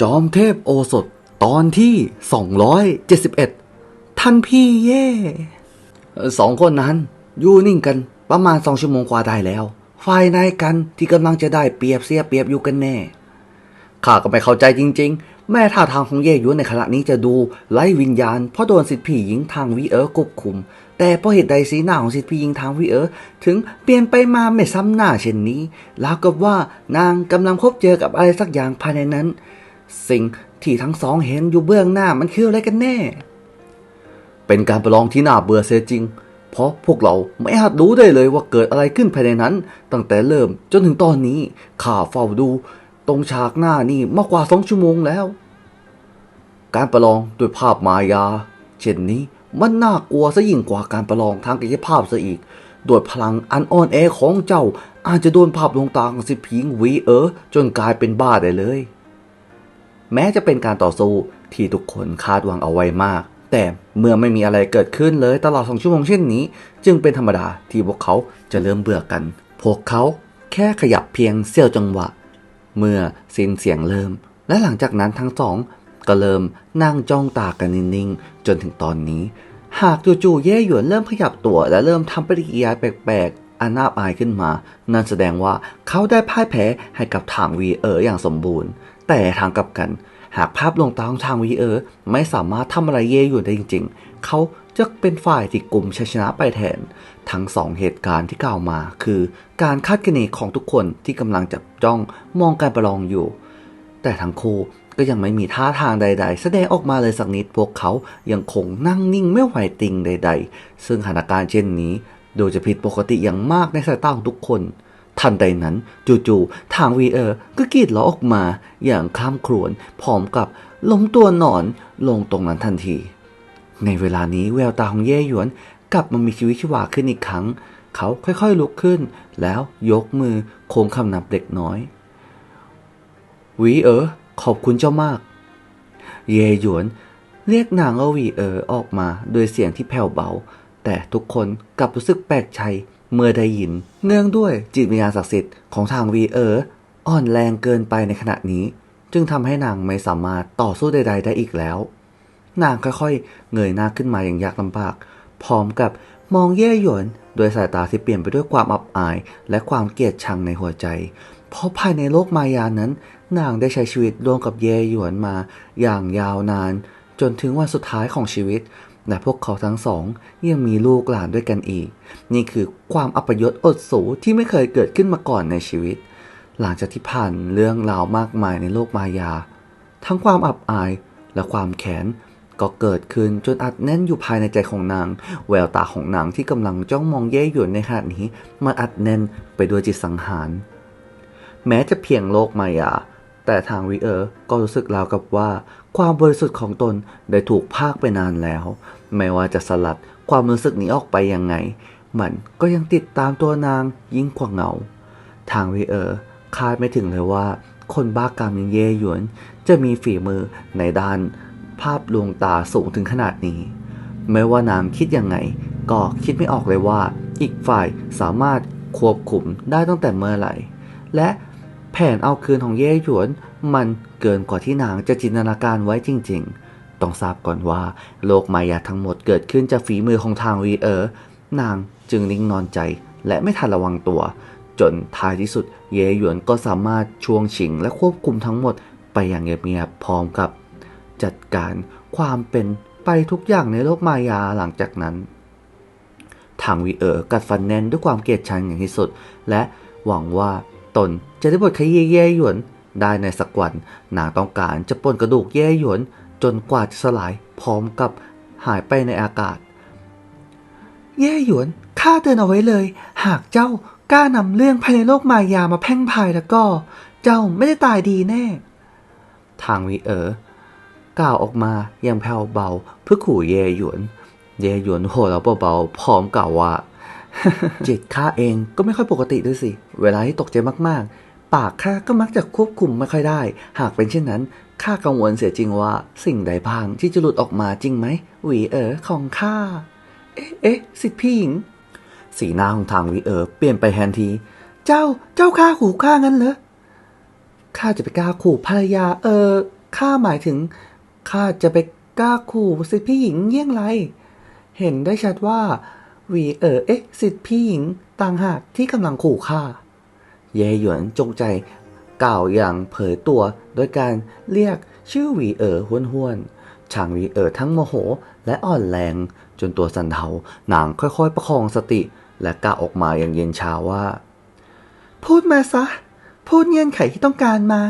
จอมเทพโอสถตอนที่ 271 ท่านพี่เย่สองคนนั้น อยู่นิ่งกันประมาณสองชั่วโมงกว่าได้แล้ว ฝ่ายนายกันที่กำลังจะได้เปรียบเสียเปรียบอยู่กันแน่ ข้าก็ไม่เข้าใจจริง ๆ แม่ท่าทางของเย่ยวนในขณะนี้จะดูไร้วิญญาณ เพราะโดนสิทธิพี่หญิงทางวีเออร์ควบคุม แต่เพราะเหตุใดสีหน้าของสิทธิพี่หญิงทางวีเออร์ถึงเปลี่ยนไปมาไม่ซ้ำหน้าเช่นนี้ แล้วกับว่านางกำลังพบเจอกับอะไรสักอย่างภายในนั้น สิ่งที่ทั้งสองเห็นอยู่เบื้องหน้ามันคืออะไรกันแน่ เป็นการประลองที่น่าเบื่อเสียจริง เพราะพวกเราไม่อาจรู้ได้เลยว่าเกิดอะไรขึ้นภายในนั้น ตั้งแต่เริ่มจนถึงตอนนี้ข้าเฝ้าดู ตรงฉากหน้านี่มากกว่าสองชั่วโมงแล้ว การประลองด้วยภาพมายา เช่นนี้มันน่ากลัวซะยิ่งกว่าการประลองทางกายภาพซะอีกโดยพลังอันอ่อนแอของเจ้าอาจจะโดนภาพลวงตาของสิพิงวีเออจนกลายเป็นบ้าได้เลย แม้จะเป็นการต่อสู้ที่ทุกคนคาดหวังเอาไว้มาก แต่เมื่อไม่มีอะไรเกิดขึ้นเลยตลอดสองชั่วโมงเช่นนี้ จึงเป็นธรรมดาที่พวกเขาจะเริ่มเบื่อกัน พวกเขาแค่ขยับเพียงเสี้ยวจังหวะ เมื่อสิ้นเสียงเริ่ม และหลังจากนั้นทั้งสอง ก็เริ่มนั่งจ้องตากันนิ่งๆจนถึงตอนนี้ หากจู่ๆเย่หยวนเริ่มขยับตัว และเริ่มทำปฏิกิริยาแปลกๆอันน่าอายขึ้นมา นั่นแสดงว่าเขาได้พ่ายแพ้ให้กับทางวีเอ๋ออย่างสมบูรณ์ แต่ทางกลับกัน หากภาพลวงตาของทางวีเออร์ไม่สามารถทำอะไรเย่หยวนได้จริง ๆ เขาจะเป็นฝ่ายที่กลุ่มชัยชนะไปแทน ทั้งสองเหตุการณ์ที่กล่าวมา คือการคาดคะเนของทุกคนที่กำลังจับจ้องมองการประลองอยู่ แต่ทั้งคู่ก็ยังไม่มีท่าทางใด ๆ แสดงออกมาเลยสักนิดพวกเขายังคงนั่งนิ่งไม่ไหวติงใด ๆ ซึ่งสถานการณ์เช่นนี้ดูจะผิดปกติอย่างมากในสายตาของทุกคน ทันใดนั้นจู่ๆทางวีเออร์ก็กรีดร้องออกมาอย่างข้ามครวญพร้อมกับล้มตัวนอนลงตรงนั้นทันที ในเวลานี้แววตาของเย่หยวนกลับมามีชีวิตชีวาขึ้นอีกครั้ง เขาค่อยๆลุกขึ้น แล้วยกมือโค้งคำนับเด็กน้อยวีเออขอบคุณเจ้ามาก เยหยวน เรียกนางว่าวีเออออกมาโดยเสียงที่แผ่วเบา แต่ทุกคนกลับรู้สึกแปลกใจ เมื่อได้ยิน เนื่องด้วยจิตวิญญาณศักดิ์สิทธิ์ของทางวีเอ๋ออ่อนแรงเกินไปในขณะนี้ จึงทำให้นางไม่สามารถต่อสู้ใด ๆ ได้อีกแล้ว นางค่อยๆ เงยหน้าขึ้นมาอย่างยากลำบาก พร้อมกับมองเย่หยวนโดยสายตาที่เปลี่ยนไปด้วยความอับอาย และความเกลียดชังในหัวใจ เพราะภายในโลกมายานั้น นางได้ใช้ชีวิตร่วมกับเย่หยวนมา อย่างยาวนาน จนถึงวันสุดท้ายของชีวิต และพวกเขาทั้งสองยังมีลูกหลานด้วยกันอีก นี่คือความอัปยศอดสูที่ไม่เคยเกิดขึ้นมาก่อนในชีวิต หลังจากที่ผ่านเรื่องราวมากมายในโลกมายา ทั้งความอับอายและความแค้นก็เกิดขึ้นจนอัดแน่นอยู่ภายในใจของนาง แววตาของนางที่กำลังจ้องมองเย่หยวนในขณะนี้ มันอัดแน่นไปด้วยจิตสังหาร แม้จะเพียงโลกมายา แต่ทางวีเออร์ก็รู้สึกราวกับว่า ความบริสุทธิ์ของตนได้ถูกพากไปนานแล้ว ไม่ว่าจะสลัดความรู้สึกนี้ออกไปยังไง มันก็ยังติดตามตัวนางยิ่งกว่าเงา ทางวีเออร์คาดไม่ถึงเลยว่า คนบ้ากามอย่างเย่หยวน จะมีฝีมือในด้านภาพลวงตาสูงถึงขนาดนี้ ไม่ว่านางคิดยังไง ก็คิดไม่ออกเลยว่า อีกฝ่ายสามารถควบคุมได้ตั้งแต่เมื่อไหร่ และแผนเอาคืนของเย่หยวน มันเกินกว่าที่นางจะจินตนาการไว้จริงๆ ต้องทราบก่อนว่า โลกมายาทั้งหมดเกิดขึ้นจากฝีมือของทางวีเออร์นางจึงนิ่งนอนใจและไม่ทันระวังตัว จนท้ายที่สุดเยหยวนก็สามารถช่วงชิงและควบคุมทั้งหมดไปอย่างเงียบๆพร้อมกับ จัดการความเป็นไปทุกอย่างในโลกมายาหลังจากนั้น ทางวีเออร์กัดฟันแน่นด้วยความเกลียดชังอย่างที่สุด และหวังว่าตนจะได้บทขยี้เย่หยวน ได้ในสักวันนางต้องการจะปล้นกระดูกเย่หยวน จนกว่าจะสลายพร้อมกับหายไปในอากาศเย่หยวนข้าเตือนเอาไว้เลย หากเจ้ากล้านำเรื่องภายในโลกมายามาแพร่งพายแล้วก็ เจ้าไม่ได้ตายดีแน่ ทางวีเออร์กล่าวออกมาอย่างแผ่วเบาเพื่อขู่เยหยวน เยหยวนโหัวเราเบาๆพร้อมกล่าวว่าจิตข้าเองก็ไม่ค่อยปกติด้วยสิ เวลาที่ตกใจมากๆ ปากข้าก็มักจะควบคุมไม่ค่อยได้ หากเป็นเช่นนั้นข้ากังวลเสียจริงว่า สิ่งใดพังที่จะหลุดออกมาจริงไหมหวีเอ๋อของข้าเอ๊ะเอ๊ะสิทธิพี่หญิง สีหน้าของทางหวีเอ๋อเปลี่ยนไปทันที เจ้าเจ้าข้าขู่ข้างั้นเหรอข้าจะไปกล้าขู่ภรรยา เออข้าหมายถึงข้าจะไปกล้าขู่สิทธิพี่หญิงเยี่ยงไร เห็นได้ชัดว่าหวีเอ๋อเอ๊ะสิทธิพี่หญิงต่างหากที่กำลังขู่ข้า เย่หยวนจงใจกล่าวอย่างเผยตัวโดยการเรียกชื่อหวีเอ๋อห้วนห้วนๆชางหวีเอ๋อทั้งโมโหและอ่อนแรง จนตัวสันเทานางค่อยๆ ประคองสติ และกล่าวออกมาอย่างเย็นชาว่า พูดมาซะ พูดเงื่อนไขที่ต้องการมา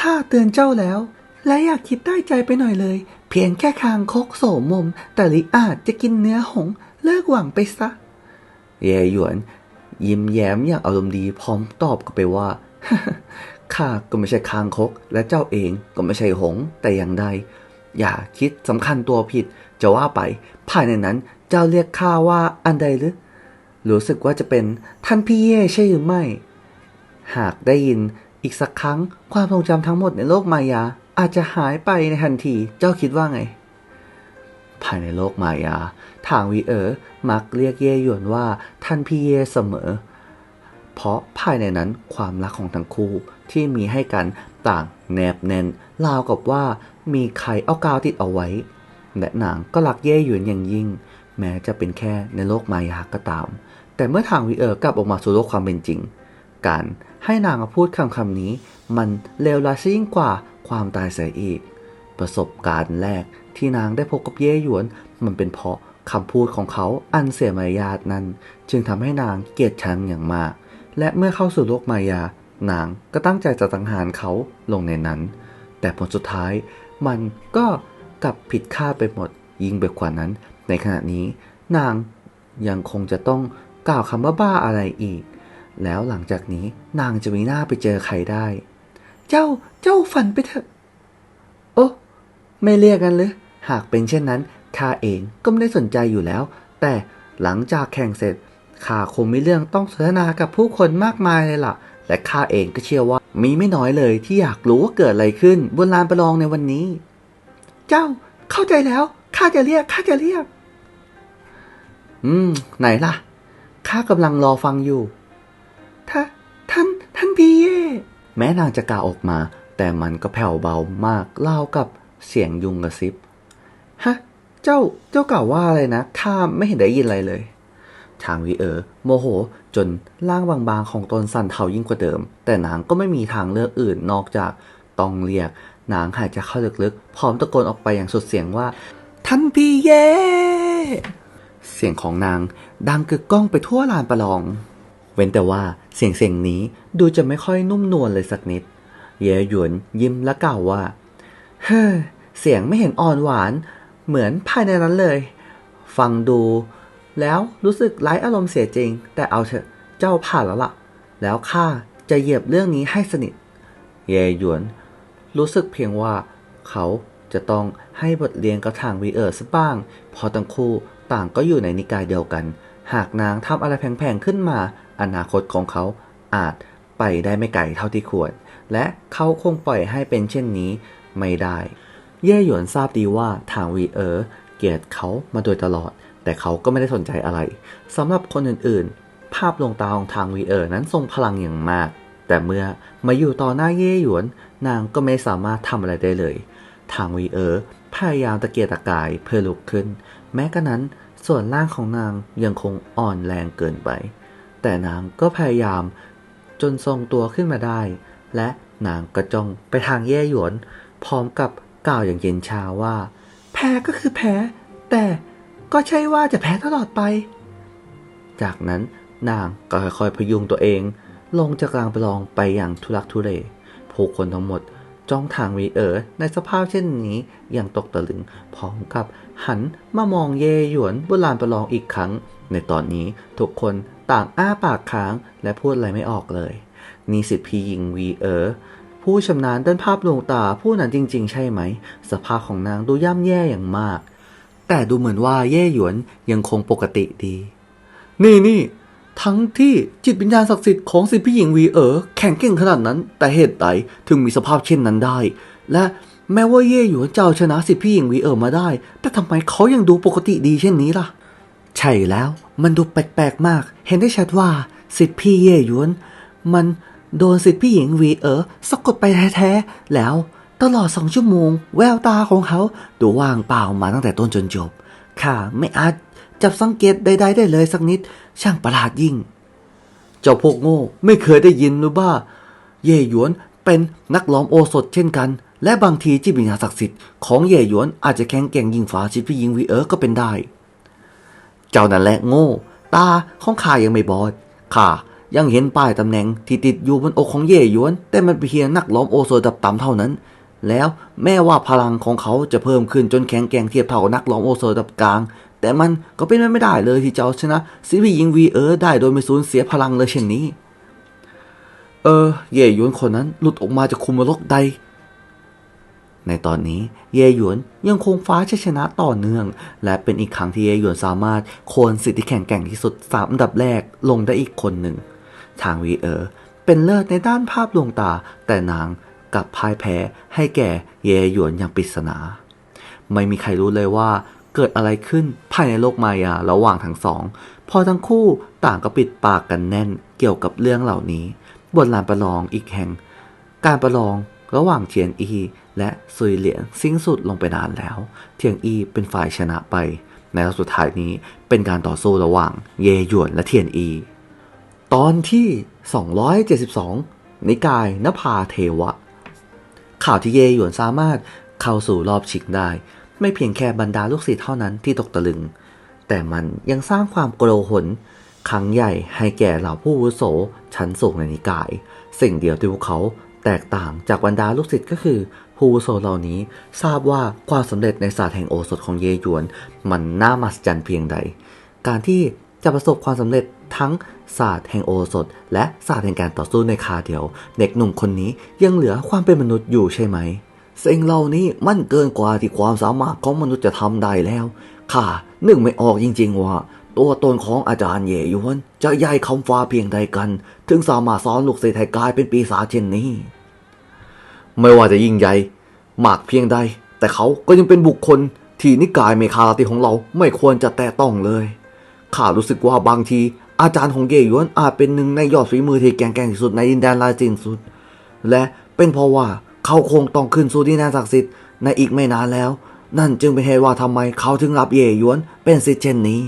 ข้าเตือนเจ้าแล้ว และอยากคิดได้ใจไปหน่อยเลย เพียงแค่คางคกโสมม แต่ลิอาจจะกินเนื้อหง เลิกหวังไปซะ เยหยวน ยิ้มแย้มอย่างอารมณ์ดีพร้อมตอบกลับไปว่าข้าก็ไม่ใช่คางคก และเจ้าเองก็ไม่ใช่หง แต่อย่างใด อย่าคิดสำคัญตัวผิด จะว่าไป ภายในนั้นเจ้าเรียกข้าว่าอันใดหรือ รู้สึกว่าจะเป็นท่านพี่เย่ใช่หรือไม่ หากได้ยินอีกสักครั้งความทรงจำทั้งหมดในโลกมายา อาจจะหายไปในทันที เจ้าคิดว่าไง ภายในโลกมายา ทางวีเอ๋อมักเรียกเย่หยวนว่าท่านพี่เย่เสมอ เพราะภายในนั้นความรักของทั้งคู่ที่มีให้กันต่างแนบแน่นราวกับว่ามีใครเอากาวติดเอาไว้ และนางก็รักเย่หยวนอย่างยิ่ง แม้จะเป็นแค่ในโลกมายาก็ตาม แต่เมื่อทางวีเอ๋อกลับออกมาสู่โลกความเป็นจริง การให้นางมาพูดคำคำนี้ มันเลวร้ายซะยิ่งกว่าความตายเสียอีก ประสบการณ์แรกที่นางได้พบกับเย่หยวน มันเป็นเพราะคำพูดของเขาอันเสียมารยาทนั้น จึงทำให้นางเกลียดชังอย่างมาก และเมื่อเข้าสู่โลกมายา นางก็ตั้งใจจะสังหารเขาลงในนั้น แต่ผลสุดท้ายมันก็กลับผิดคาดไปหมดยิ่งไปกว่านั้น ในขณะนี้ นางยังคงจะต้องกล่าวคำว่าบ้าอะไรอีก แล้วหลังจากนี้นางจะมีหน้าไปเจอใครได้ เจ้าเจ้าฝันไปเถอะโอ้ ไม่เรียกกันหรือ หากเป็นเช่นนั้นข้าเองก็ไม่ได้สนใจอยู่แล้ว แต่หลังจากแข่งเสร็จข้าคงมีเรื่องต้องสนทนากับผู้คนมากมายเลยล่ะ และข้าเองก็เชื่อว่ามีไม่น้อยเลยที่อยากรู้ว่าเกิดอะไรขึ้นบนลานประลองในวันนี้ เจ้าเข้าใจแล้วข้าจะเรียกข้าจะเรียก อืม ไหนล่ะข้ากำลังรอฟังอยู่ท่าท่านท่านพี่เย่แม้นางจะกล่าวออกมา แต่มันก็แผ่วเบามากเล่ากับ เสียงยุงกระซิบ ฮะ เจ้า เจ้ากล่าวว่าอะไรนะ ข้าไม่เห็นได้ยินอะไรเลย ทางวีเออ โมโห จนร่างบางๆของตนสั่นเทายิ่งกว่าเดิม แต่นางก็ไม่มีทางเลือกอื่นนอกจากต้องเรียก นางหายใจเข้าลึกๆ พร้อมตะโกนออกไปอย่างสุดเสียงว่า ท่านพี่เย่เสียงของนางดังกึกก้องไปทั่วลานประลอง เว้นแต่ว่าเสียงเสียงนี้ดูจะไม่ค่อยนุ่มนวลเลยสักนิด เย่หยวนยิ้มและกล่าวว่า เฮ้อเสียงไม่เห็นอ่อนหวาน เหมือนภายในนั้นเลย ฟังดู แล้วรู้สึกไร้อารมณ์เสียจริง แต่เอาเถอะเจ้าผ่านแล้วล่ะ แล้วข้าจะเหยียบเรื่องนี้ให้สนิท เยหยวน รู้สึกเพียงว่า เขาจะต้องให้บทเรียนกับทางวีเออร์ซะบ้าง พอทั้งคู่ต่างก็อยู่ในนิกายเดียวกัน หากนางทำอะไรแผงๆขึ้นมา อนาคตของเขาอาจไปได้ไม่ไกลเท่าที่ควร และเขาคงปล่อยให้เป็นเช่นนี้ ไม่ได้ เย่หยวนทราบดีว่าทางวีเออร์เกลียดเขามาโดยตลอด แต่เขาก็ไม่ได้สนใจอะไรสำหรับคนอื่นๆ ภาพลวงตาของทางวีเออร์นั้นทรงพลังอย่างมาก แต่เมื่อมาอยู่ต่อหน้าเย่หยวน นางก็ไม่สามารถทำอะไรได้เลย ทางวีเออร์พยายามตะเกียกตะกายเพื่อลุกขึ้น แม้กระนั้นส่วนล่างของนางยังคงอ่อนแรงเกินไป แต่นางก็พยายามจนทรงตัวขึ้นมาได้ และนางก็จ้องไปทางเย่หยวน พร้อมกับกล่าวอย่างเย็นชาว่า แพ้ก็คือแพ้ แต่ก็ใช่ว่าจะแพ้ตลอดไป จากนั้นนางก็ค่อยๆพยุงตัวเอง ลงจากกลางประลองไปอย่างทุลักทุเลผู้คนทั้งหมดจ้องทางวีเอ๋อในสภาพเช่นนี้อย่างตกตะลึงพร้อมกับหันมามองเย่หยวนบนลานประลองอีกครั้ง ในตอนนี้ทุกคนต่างอ้าปากค้างและพูดอะไรไม่ออกเลยนี่สิทธิพี่หญิงวีเอ๋อ ผู้ชำนาญด้านภาพลวงตาผู้นั้นจริง ๆ ใช่ไหม สภาพของนางดูย่ำแย่อย่างมาก แต่ดูเหมือนว่าเย่หยวนยังคงปกติดี นี่นี่ทั้งที่จิตวิญญาณศักดิ์สิทธิ์ของสิทธิพี่หญิงวีเอ๋อแข็งเก่งขนาดนั้น แต่เหตุใดถึงมีสภาพเช่นนั้นได้ และแม้ว่าเย่หยวนจะเอาชนะสิทธิพี่หญิงวีเอ๋อมาได้ แต่ทำไมเขายังดูปกติดีเช่นนี้ล่ะ ใช่แล้วมันดูแปลกๆมาก เห็นได้ชัดว่าสิทธิพี่เย่หยวน มัน โดนสิทธิพี่หญิงวีเออสะกดไปแท้ๆ แล้วตลอดสองชั่วโมง แววตาของเขาดูว่างเปล่ามาตั้งแต่ต้นจนจบ ข้าไม่อาจจับสังเกตใดๆได้เลยสักนิด ช่างประหลาดยิ่ง เจ้าพวกโง่ไม่เคยได้ยินหรือว่า เย่หยวนเป็นนักล้อมโอสถเช่นกัน และบางทีจิตวิญญาณศักดิ์สิทธิ์ของเย่หยวนอาจจะแข็งแกร่งยิ่งฝาชิดพี่ยิงวีเออร์ก็เป็นได้ เจ้านั่นแหละโง่ ตาของข้ายังไม่บอดข้า ยังเห็นป้ายตำแหน่งที่ติดอยู่บนอกของเย่หยวน แต่มันเพียงนักล้อมโอโซดับต่ำเท่านั้น แล้วแม้ว่าพลังของเขาจะเพิ่มขึ้นจนแข็งแกร่งเทียบเท่ากับนักล้อมโอโซดับกลาง แต่มันก็เป็นไปไม่ได้เลยที่จะเอาชนะซีพียิงวีเออได้โดยไม่สูญเสียพลังเลยเช่นนี้ เออ เย่หยวนคนนั้นหลุดออกมาจากคุมโลกใดในตอนนี้เยหยวนยังคงฟ้าชัยชนะต่อเนื่อง และเป็นอีกครั้งที่เยหยวนสามารถโค่นสิทธิแข่งแกร่งที่สุดสามอันดับแรกลงได้อีกคนหนึ่ง ทางวีเออร์เป็นเลิศในด้านภาพลวงตา แต่นางกลับพ่ายแพ้ให้แก่เยหยวนอย่างปริศนา ไม่มีใครรู้เลยว่าเกิดอะไรขึ้นภายในโลกมายาระหว่างทั้งสอง พอทั้งคู่ต่างก็ปิดปากกันแน่นเกี่ยวกับเรื่องเหล่านี้บนลานประลองอีกแห่ง การประลองระหว่างเทียนอีและซุยเหลียงสิ้นสุดลงไปนานแล้ว เทียงอีเป็นฝ่ายชนะไป ในรอบสุดท้ายนี้เป็นการต่อสู้ระหว่างเยหยวนและเทียนอี ตอนที่ 272 นิกายนภาเทวะ ข่าวที่เยหยวนสามารถเข้าสู่รอบชิงได้ ไม่เพียงแค่บรรดาลูกศิษย์เท่านั้นที่ตกตะลึง แต่มันยังสร้างความโกลาหลครั้งใหญ่ให้แก่เหล่าผู้วุโสชั้นสูงในนิกาย สิ่งเดียวที่พวกเขาแตกต่างจากบรรดาลูกศิษย์ก็คือ ผู้วุโสเหล่านี้ทราบว่าความสำเร็จในศาสตร์แห่งโอสถของเยหยวน มันน่ามหัศจรรย์เพียงใด การที่ จะประสบความสำเร็จทั้งศาสตร์แห่งโอสถ และศาสตร์แห่งการต่อสู้ในคาเดียว เด็กหนุ่มคนนี้ยังเหลือความเป็นมนุษย์อยู่ใช่ไหมสิ่งเหล่านี้มันเกินกว่าที่ความสามารถของมนุษย์จะทำได้แล้วข้านึกไม่ออกจริงๆว่าตัวตนของอาจารย์เยยวนจะใหญ่คำฟ้าเพียงใดกัน ถึงสามารถสอนลูกศิษย์ให้กลายเป็นปีศาจเช่นนี้ ไม่ว่าจะยิ่งใหญ่มากเพียงใด แต่เขาก็ยังเป็นบุคคลที่นิกายเมคาลาติของเราไม่ควรจะแตะต้องเลย ข้ารู้สึกว่าบางที อาจารย์ของเย่หยวนอาจเป็นหนึ่งในยอดฝีมือที่แก่งแก่งที่สุดในดินแดนลาจินสุด และเป็นเพราะว่าเขาคงต้องขึ้นสู่ดินแดนศักดิ์สิทธิ์ในอีกไม่นานแล้ว นั่นจึงเป็นเหตุว่าทำไมเขาถึงรับเย่หยวนเป็นศิษย์เช่นนี้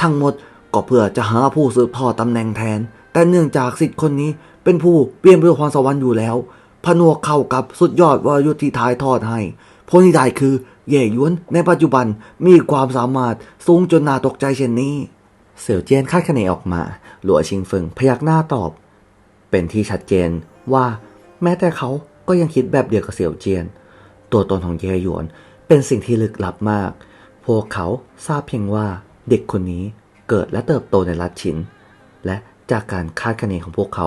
ทั้งหมดก็เพื่อจะหาผู้สืบทอดตำแหน่งแทน แต่เนื่องจากศิษย์คนนี้เป็นผู้เปลี่ยนด้วยพรสวรรค์อยู่แล้วผนวกเข้ากับสุดยอดวรยุทธ์ที่ทายทอดให้ผลที่ได้คือเย่หยวนในปัจจุบันมีความสามารถสูงจนน่าตกใจเช่นนี้ เสี่ยวเจียนคาดคะเนออกมา หลัวชิงเฟิงพยักหน้าตอบ เป็นที่ชัดเจนว่าแม้แต่เขาก็ยังคิดแบบเดียวกับเสี่ยวเจียน ตัวตนของเย่หยวนเป็นสิ่งที่ลึกลับมาก พวกเขาทราบเพียงว่าเด็กคนนี้เกิดและเติบโตในรัฐฉิน และจากการคาดคะเนของพวกเขา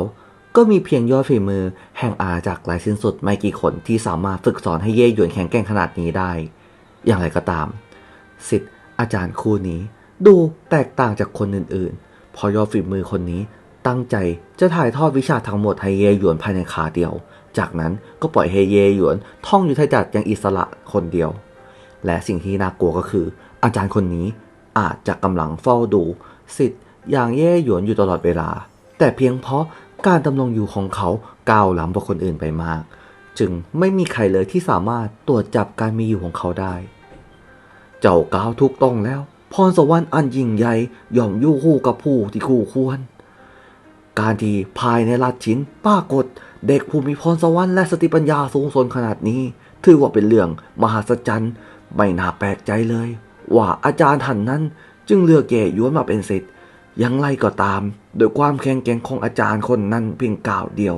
ก็มีเพียงยอดฝีมือแห่งอาจากหลายสิ้นสุดไม่กี่คนที่สามารถฝึกสอนให้เย่หยวนแข็งแกร่งขนาดนี้ได้ อย่างไรก็ตาม สิทธิ์อาจารย์คู่นี้ ดูแตกต่างจากคนอื่นๆเพอยอดฝีมือคนนี้ตั้งใจจะถ่ายทอดวิชาทั้งหมดให้เยหยวนภายในขาเดียว จากนั้นก็ปล่อยให้เยหยวนท่องยุทธจักรอย่างอิสระคนเดียว และสิ่งที่น่ากลัวก็คือ อาจารย์คนนี้อาจจะกำลังเฝ้าดูสิทธิ์อย่างเย่หยวนอยู่ตลอดเวลา แต่เพียงเพราะการดำรงอยู่ของเขาก้าวล้ำกว่าคนอื่นไปมาก จึงไม่มีใครเลยที่สามารถตรวจจับการมีอยู่ของเขาได้ เจ้าก้าวถูกต้องแล้ว พรสวรรค์อันยิ่งใหญ่ย่อมอยู่คู่กับผู้ที่คู่ควร การที่ภายในราชชินปรากฏเด็กผู้มีพรสวรรค์และสติปัญญาสูงส่งขนาดนี้ ถือว่าเป็นเรื่องมหัศจรรย์ไม่น่าแปลกใจเลย ว่าอาจารย์ท่านนั้นจึงเลือกเย่หยวนมาเป็นศิษย์อย่างไรก็ตามโดยความแข็งแกร่งของอาจารย์คนนั้นเพียงก้าวเดียว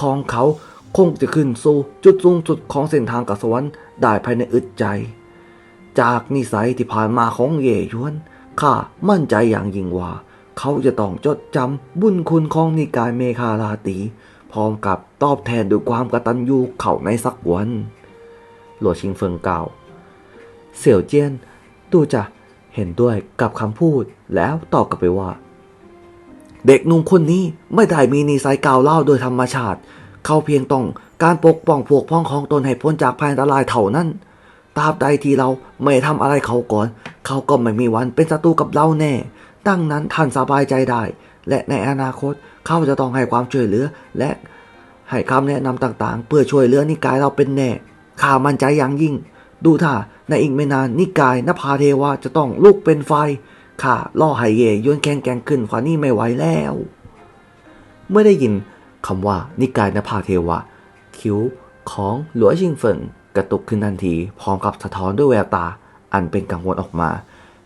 ของเขาคงจะขึ้นสู่จุดสูงสุดของเส้นทางกับสวรรค์ได้ภายในอึดใจ จากนิสัยที่ผ่านมาของเย่หยวนข้ามั่นใจอย่างยิ่งว่า เขาจะต้องจดจำบุญคุณของนิกายเมคาลาตี พร้อมกับตอบแทนด้วยความกตัญญูเขาในสักวัน หลวงชิงเฟิงกล่าว เสี่ยวเจี้ยนดูจะเห็นด้วยกับคำพูดแล้วตอบกลับไปว่า เด็กหนุ่มคนนี้ไม่ได้มีนิสัยกาวเล่าโดยธรรมชาติ เขาเพียงต้องการปกป้องพวกพ้องของตนให้พ้นจากภัยอันตรายเท่านั้น ตราบใดที่เราไม่ทำอะไรเขาก่อน เขาก็ไม่มีวันเป็นศัตรูกับเราแน่ ดังนั้นท่านสบายใจได้ และในอนาคตเขาจะต้องให้ความช่วยเหลือ และให้คำแนะนำต่างๆ เพื่อช่วยเหลือนิกายเราเป็นแน่ ข้ามั่นใจอย่างยิ่ง ดูท่าในอีกไม่นานนิกายนภาเทวะจะต้องลุกเป็นไฟ ข้าล่อไหเย่ยนแข็งแกร่งขึ้นกว่านี้ไม่ไหวแล้ว เมื่อได้ยินคำว่านิกายนภาเทวะคิ้วของหลัวชิงเฟิง กระตุกขึ้นทันที พร้อมกับสะท้อนด้วยแววตา อันเป็นกังวลออกมา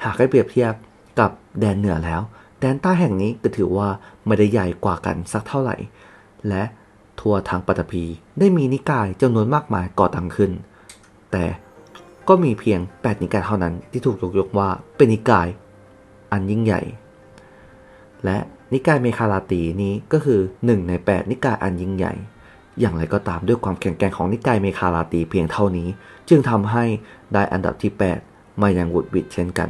หากให้เปรียบเทียบกับแดนเหนือแล้ว แดนใต้แห่งนี้ก็ถือว่าไม่ได้ใหญ่กว่ากันสักเท่าไหร่ และทั่วทางปัตภีได้มีนิกายจำนวนมากมายก่อตั้งขึ้น แต่ก็มีเพียง 8 นิกายเท่านั้นที่ถูกยกยกว่าเป็นนิกาย อันยิ่งใหญ่ และนิกายเมคาลาตีนี้ก็คือ 1 ใน 8 นิกายอันยิ่งใหญ่ อย่างไรก็ตามด้วยความแข็งแกร่งของนิกายเมคาลาตีเพียงเท่านี้ จึงทำให้ได้อันดับที่ 8 มาย่างวุดวิดเช่นกัน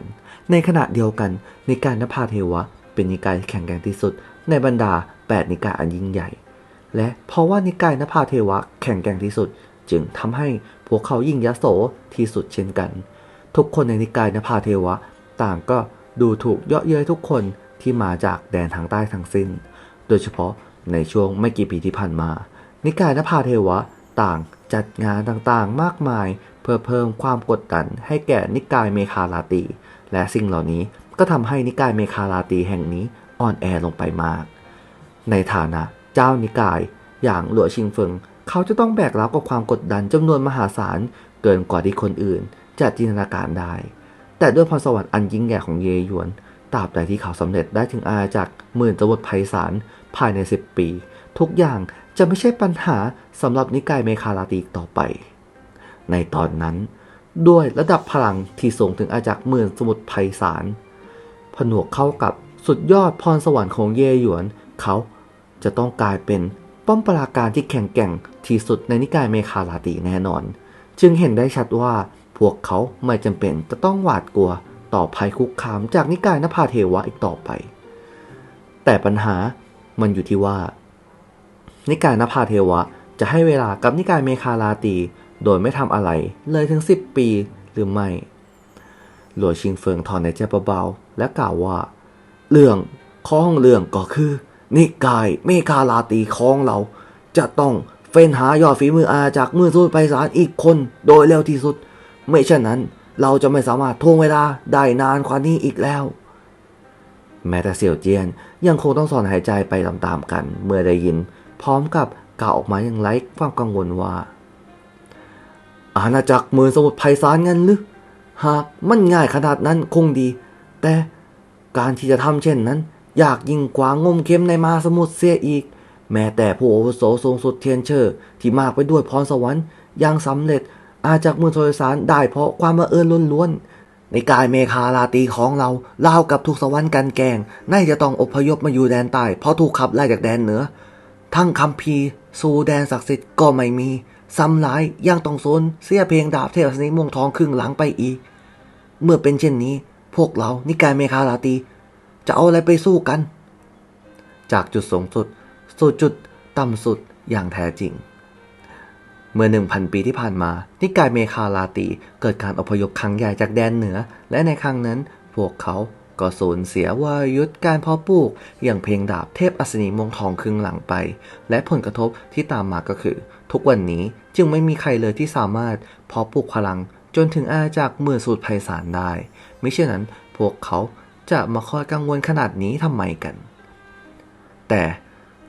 ในขณะเดียวกันนิกายนภาเทวะ เป็นนิกายแข็งแกร่งที่สุด ในบรรดา 8 นิกายอันยิ่งใหญ่ และเพราะว่านิกายนภาเทวะแข็งแกร่งที่สุด จึงทำให้พวกเขายิ่งยโสที่สุดเช่นกัน ทุกคนในนิกายนภาเทวะ ต่างก็ดูถูกเยาะเย้ยทุกคนที่มาจากแดนทางใต้ทั้งสิ้น โดยเฉพาะในช่วงไม่กี่ปีที่ผ่านมา นิกายนภาเทวะต่างจัดงานต่างๆ มากมาย เพื่อเพิ่มความกดดันให้แก่นิกายเมคาลาตี และสิ่งเหล่านี้ก็ทำให้นิกายเมคาลาตีแห่งนี้อ่อนแอลงไปมาก ในฐานะเจ้านิกายอย่างหลัวชิงเฟิง เขาจะต้องแบกรับกับความกดดันจำนวนมหาศาลเกินกว่าที่คนอื่นจะจินตนาการได้ แต่ด้วยพรสวรรค์อันยิ่งใหญ่ของเยหยวนตราบใดที่เขาสำเร็จได้ถึงอาณากหมื่นจรวดไพศาลภายใน 10 ปี ทุกอย่าง จะไม่ใช่ปัญหาสำหรับนิกายเมคาลาตีอีกต่อไป ในตอนนั้น ด้วยระดับพลังที่สูงถึงอาณาจักหมื่นสมุทรไพศาลผนวกเข้ากับสุดยอดพรสวรรค์ของเยหยวน เขาจะต้องกลายเป็นป้อมปราการที่แข็งแกร่งที่สุดในนิกายเมคาลาตีแน่นอน จึงเห็นได้ชัดว่าพวกเขาไม่จำเป็นจะต้องหวาดกลัวต่อภัยคุกคามจากนิกายนภาเทวะอีกต่อไป แต่ปัญหามันอยู่ที่ว่า นิกายนภาเทวะ จะให้เวลากับนิกายเมคาลาตี โดยไม่ทำอะไรเลยถึง 10 ปีหรือไม่ หลวงชิงเฟิงถอนในใจเบาๆและกล่าวว่า เรื่องข้องเรื่องก็คือ นิกายเมคาลาตีของเรา จะต้องเฟ้นหายอดฝีมืออาจากมือสู้ไปสารอีกคนโดยเร็วที่สุด ไม่เช่นนั้นเราจะไม่สามารถทวงเวลาได้นานกว่านี้อีกแล้ว แม้แต่เสี่ยวเจียนยังคงต้องสอนหายใจไปตามๆกัน เมื่อได้ยิน พร้อมกับกล่าวออกมาอย่างไร้ความกังวลว่า อาณาจักรหมือสมุทรไพศาลงั้นหรือหากมันง่ายขนาดนั้นคงดี แต่การที่จะทำเช่นนั้น ยากยิ่งกว่างมเข็มในมาสมุทรเสียอีก แม้แต่ผู้อาวุโสสูงสุดเทียนเชอร์ ที่มากไปด้วยพรสวรรค์ยังสำเร็จอาจากมือโทรสารได้เพราะความบังเอิญล้วนๆในกายเมคาลาตีของเราเล่ากับถูกสวรรค์กันแกงน่าจะต้องอพยพมาอยู่แดนใต้เพราะถูกขับไล่จากแดนเหนือ ทั้งคัมภีสู่แดนศักดิ์สิทธิ์ก็ไม่มีซ้ำหลายยังต้องสูญเสียเพียงดาบเทพสนิมวงทองครึ่งหลังไปอีก เมื่อเป็นเช่นนี้ พวกเรานิกายเมคาลาตี จะเอาอะไรไปสู้กัน จากจุดสูงสุด สู่จุดต่ำสุดอย่างแท้จริง เมื่อ 1,000 ปีที่ผ่านมา นิกายเมคาลาตีเกิดการอพยพครั้งใหญ่จากแดนเหนือ และในครั้งนั้นพวกเขา ก็สูญเสียวายุทธการเพาะปลูก อย่างเพลงดาบเทพอัศนีมงทองครึ่งหลังไป และผลกระทบที่ตามมาก็คือ ทุกวันนี้จึงไม่มีใครเลยที่สามารถเพาะปลูกพลังจนถึงอาณากเมื่อสูตรไพศาลได้ไม่เช่นนั้นพวกเขาจะมาคอยกังวลขนาดนี้ทำไมกัน แต่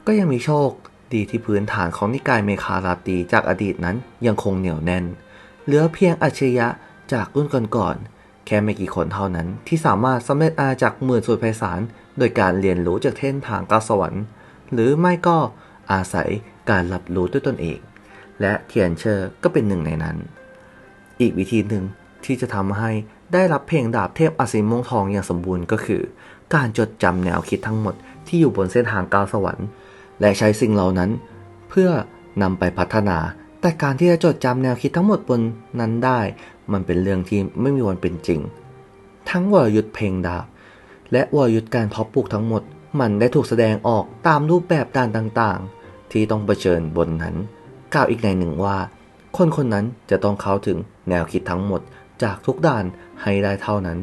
ก็ยังมีโชคดีที่พื้นฐานของนิกายเมคาลาตีจากอดีตนั้นยังคงเหนียวแน่น เหลือเพียงอัจฉริยะจากรุ่นก่อนๆ แค่ไม่กี่คนเท่านั้นที่สามารถสำเร็จอาจากหมื่นสูตรไพศาลโดยการเรียนรู้จากเส้นทางก้าสวรรค์ หรือไม่ก็อาศัยการรับรู้ด้วยตนเอง และเทียนเชอร์ก็เป็นหนึ่งในนั้น อีกวิธีหนึ่งที่จะทำให้ได้รับเพลงดาบเทพอาศิมมงทองอย่างสมบูรณ์ก็คือ การจดจำแนวคิดทั้งหมดที่อยู่บนเส้นทางก้าวสวรรค์ และใช้สิ่งเหล่านั้น เพื่อนำไปพัฒนา แต่การที่จะจดจำแนวคิดทั้งหมดบนนั้นได้ มันเป็นเรื่องที่ไม่มีวันเป็นจริง ทั้งวรยุทธ์เพลงดาบ และวรยุทธ์การเพาะปลูกทั้งหมด มันได้ถูกแสดงออกตามรูปแบบด้านต่างๆ ที่ต้องเผชิญบนนั้น กล่าวอีกในหนึ่งว่า คนคนนั้นจะต้องเข้าถึงแนวคิดทั้งหมดจากทุกด้านให้ได้เท่านั้น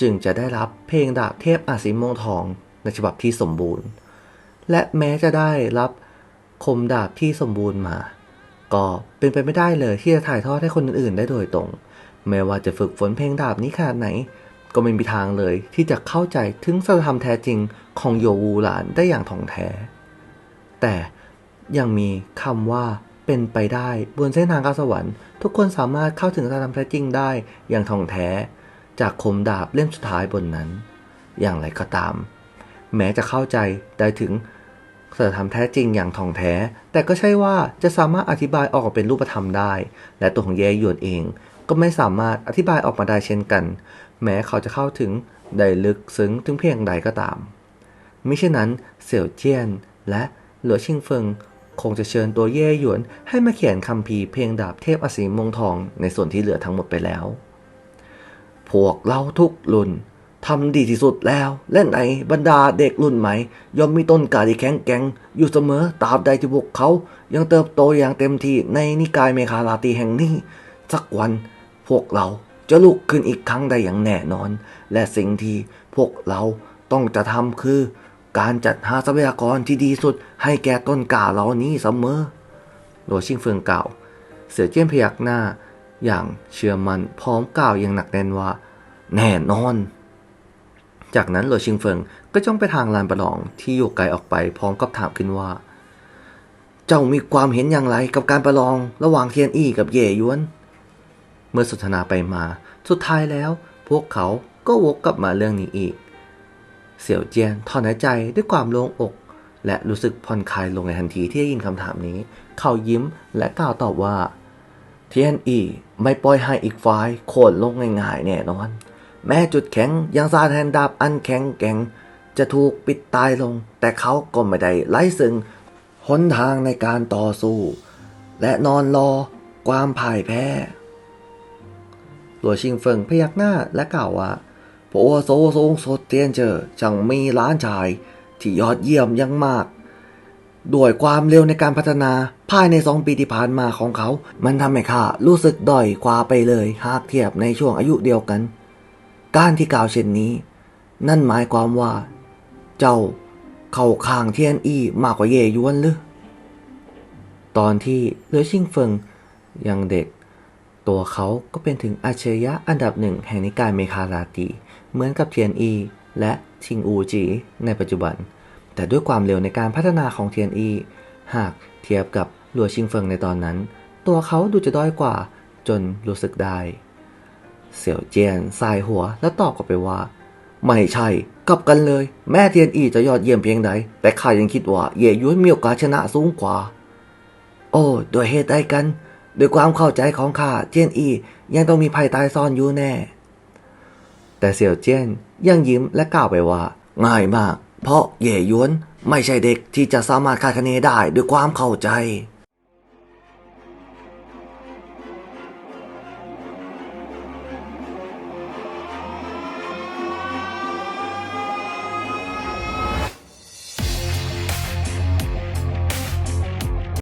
จึงจะได้รับเพลงดาบเทพอาศิมงทองในฉบับที่สมบูรณ์ และแม้จะได้รับคมดาบที่สมบูรณ์มา ก็เป็นไปไม่ได้เลยที่จะถ่ายทอดให้คนอื่นๆ ได้โดยตรง แม้ว่าจะฝึกฝนเพลงดาบนี้ขนาดไหน ก็ไม่มีทางเลยที่จะเข้าใจถึงสัจธรรมแท้จริงของโยวูหลานได้อย่างถ่องแท้ แต่ยังมีคำว่าเป็นไปได้บนเส้นทางการสวรรค์ ทุกคนสามารถเข้าถึงสัจธรรมแท้จริงได้อย่างถ่องแท้ จากคมดาบเล่มสุดท้ายบนนั้น อย่างไรก็ตาม แม้จะเข้าใจได้ถึงสัจธรรมแท้จริงอย่างถ่องแท้ แต่ก็ใช่ว่าจะสามารถอธิบายออกเป็นรูปธรรมได้ และตัวของเยหยวนเอง ก็ไม่สามารถอธิบายออกมาได้เช่นกัน แม้เขาจะเข้าถึงได้ลึกซึ้งถึงเพียงใดก็ตาม มิฉะนั้นเสี่ยวเจี้ยนและหลัวชิงเฟิงคงจะเชิญตัวเย่หยวนให้มาเขียนคำพีเพลงดาบเทพอสีมงทองในส่วนที่เหลือทั้งหมดไปแล้ว พวกเราทุกรุ่นทำดีที่สุดแล้วและในบรรดาเด็กรุ่นใหม่ย่อมมีต้นกาที่แข็งแกร่งอยู่เสมอตราบใดที่พวกเขา ยังเติบโตอย่างเต็มที่ในนิกายเมคาลาตีแห่งนี้ สักวัน พวกเราจะลุกขึ้นอีกครั้งได้อย่างแน่นอน และสิ่งที่พวกเราต้องจะทำคือ การจัดหาทรัพยากรที่ดีสุดให้แก่ต้นกาเหล่านี้เสมอหลัวชิงเฟิงกล่าว เสือเจี้ยนพยักหน้า อย่างเชื่อมั่นพร้อมกล่าวอย่างหนักแน่นว่า แน่นอน จากนั้นหลัวชิงเฟิงก็จ้องไปทางลานประลองที่อยู่ไกลออกไปพร้อมกับถามขึ้นว่า เจ้ามีความเห็นอย่างไรกับการประลองระหว่างเทียนอี้กับเย่ยวน เมื่อสนทนาไปมา สุดท้ายแล้ว พวกเขาก็วกกลับมาเรื่องนี้อีก เสี่ยวเจียนถอนหายใจด้วยความโล่งอก และรู้สึกผ่อนคลายลงในทันทีที่ได้ยินคำถามนี้ เขายิ้มและกล่าวตอบว่า เทียนอีไม่ปล่อยให้อีกฝ่ายโค่นลงง่ายๆแน่นอน แม้จุดแข็งยังซาแทนดาบอันแข็งแกร่งจะถูกปิดตายลง แต่เขาก็ไม่ได้ไร้ซึ่งหนทางในการต่อสู้ และนอนรอความพ่ายแพ้ หลัวชิงเฟิงพยักหน้าและกล่าวว่าพระโอโซทรงสดเตียนเจอจังมีล้านชาย ที่ยอดเยี่ยมยังมาก ด้วยความเร็วในการพัฒนาภายในสองปีที่ผ่านมาของเขา มันทำให้ข้ารู้สึกด้อยกว่าไปเลย หากเทียบในช่วงอายุเดียวกัน การที่กล่าวเช่นนี้ นั่นหมายความว่า เจ้าเข้าข้างเทียนอี้มากกว่าเย่ยวนหรือตอนที่เหลือชิงเฟิงยังเด็ก ตัวเขาก็เป็นถึงอาชญะอันดับหนึ่งแห่งนิกายเมคาลาตี เหมือนกับเทียนอี และชิงอูจีในปัจจุบัน แต่ด้วยความเร็วในการพัฒนาของเทียนอี หากเทียบกับหลัวชิงเฟิงในตอนนั้น ตัวเขาดูจะด้อยกว่าจนรู้สึกได้ เสี่ยวเจียนสายหัวแล้วตอบกลับไปว่า ไม่ใช่กลับกันเลย แม่เทียนอีจะยอดเยี่ยมเพียงใด แต่ข้ายังคิดว่าเย่หยวนมีโอกาสชนะสูงกว่า โอ้ด้วยเหตุใดกัน ด้วยความเข้าใจของข้าเจียนอียังต้องมีภัยตายซ่อนอยู่แน่ แต่เสี่ยวเจียนยังยิ้มและกล่าวไปว่า ง่ายมาก เพราะเย่ยวนไม่ใช่เด็กที่จะสามารถคาดคะเนได้ด้วยความเข้าใจ